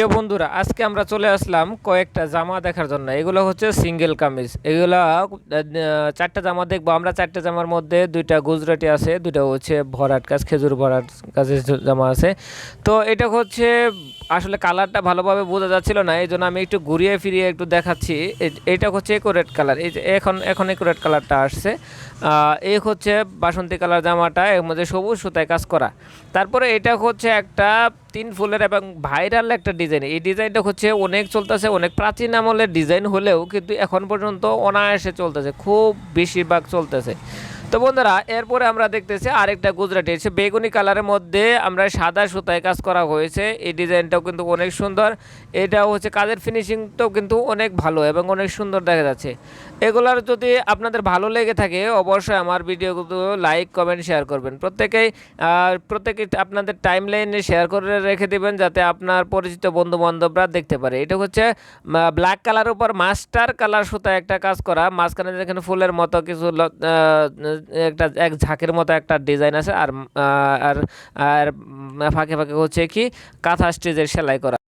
প্রিয় বন্ধুরা, আজকে আমরা চলে আসলাম কয়েকটা জামা দেখার জন্য। এগুলো হচ্ছে সিঙ্গেল কামিজ। এগুলো চারটা জামা দেখব। আমরা চারটা জামার মধ্যে দুইটা গুজরাটি আছে, দুইটা হচ্ছে ভরাট কাজ, খেজুর ভরাট কাজের জামা আছে। তো এটা হচ্ছে আসলে কালারটা ভালোভাবে বোঝা যাচ্ছিল না এই জন্য আমি একটু ঘুরিয়ে ফিরিয়ে একটু দেখাচ্ছি। এটা হচ্ছে একোরেট কালার এই যে এখন এখন একোরেট কালারটা আসছে। এই হচ্ছে বাসন্তী কালার জামাটা, এর মধ্যে সবুজ সুতায় কাজ করা। তারপরে এটা হচ্ছে একটা তিন ফুলের এবং ভাইরাল একটা ডিজাইন এই ডিজাইনটা হচ্ছে অনেক চলতেছে, অনেক প্রাচীন আমলের ডিজাইন হলেও কিন্তু এখন পর্যন্ত অনায়াসে চলতেছে, খুব বেশিরভাগ চলতেছে। তো বন্ধুরা, এরপরে আমরা দেখতেছি আরেকটা গুজরাটি। এসে বেগুনি কালারের মধ্যে আমরা সাদা সুতায় কাজ করা হয়েছে। এই ডিজাইনটাও কিন্তু অনেক সুন্দর। এটাও হচ্ছে কাজের ফিনিশিংটাও কিন্তু অনেক ভালো এবং অনেক সুন্দর দেখা যাচ্ছে। এগুলার যদি আপনাদের ভালো লেগে থাকে, অবশ্যই আমার ভিডিওগুলো লাইক, কমেন্ট, শেয়ার করবেন। প্রত্যেকেই প্রত্যেকে আপনাদের টাইম লাইনে শেয়ার করে রেখে দেবেন যাতে আপনার পরিচিত বন্ধু বান্ধবরা দেখতে পারে। এটা হচ্ছে ব্ল্যাক কালার উপর মাস্টার কালার সুতা একটা কাজ করা। মাঝখানে যেখানে ফুলের মতো কিছু একটা, এক ঝাঁকের মতো একটা ডিজাইন আছে আর আর ফাঁকে ফাঁকে হচ্ছে কি কাঁথা স্টেজের সেলাই করা।